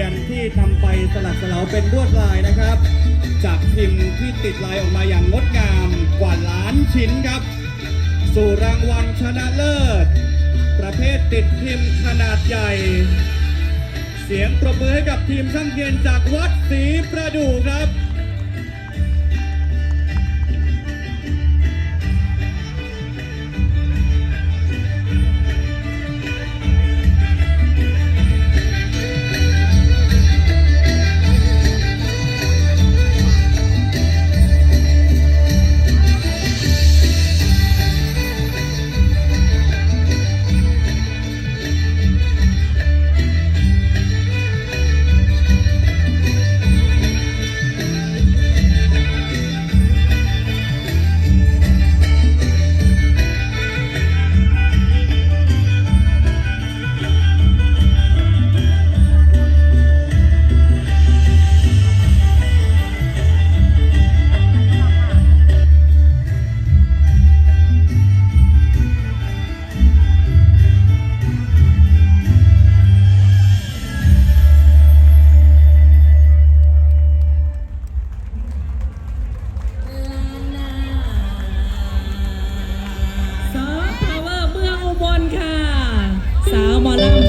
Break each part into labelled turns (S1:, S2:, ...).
S1: ียนที่ทำไปสลักสลาเป็นลวดลายนะครับ จากพิมพ์ที่ติดลายออกมาอย่างงดงามกว่าล้านชิ้นครับ สู่รางวัลชนะเลิศ ประเภทติดพิมพ์ขนาดใหญ่ เสียงปรบมือให้กับทีมช่างเทียนจากวัดศรีประดู่ครับ
S2: หาหมอ
S3: ลำ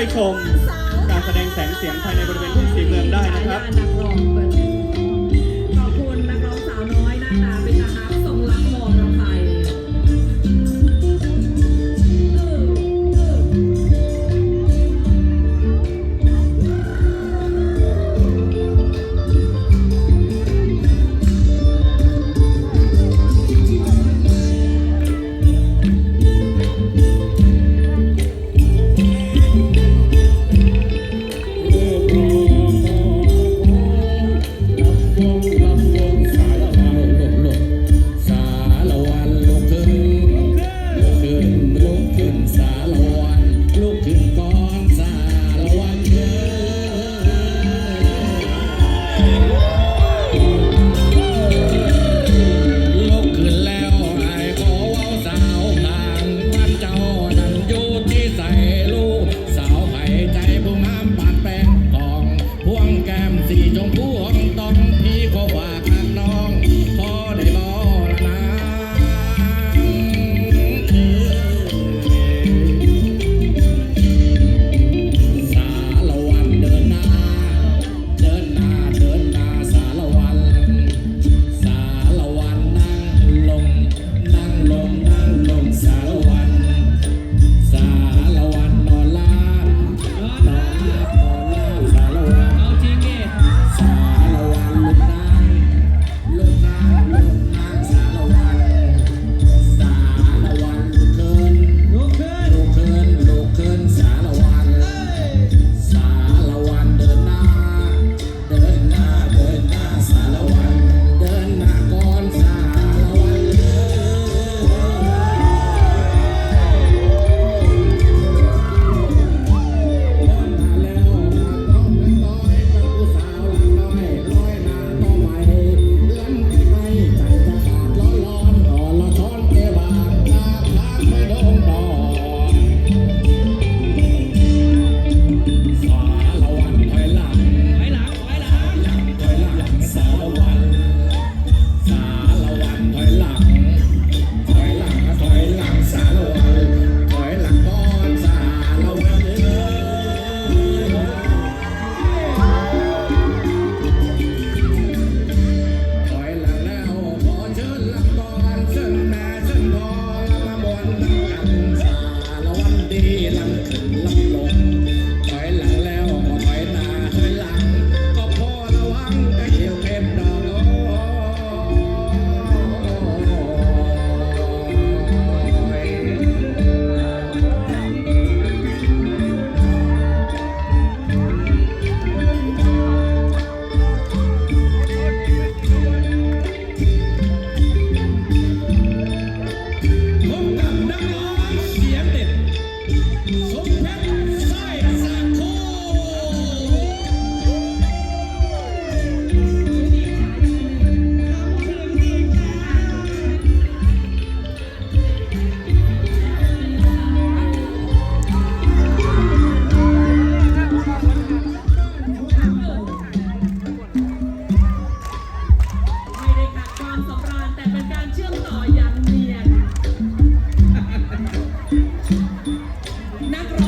S3: ไปช
S1: ม การแสดงแสงเสียงภายในบริเวณทุ่งสีเมืองได้นะครับ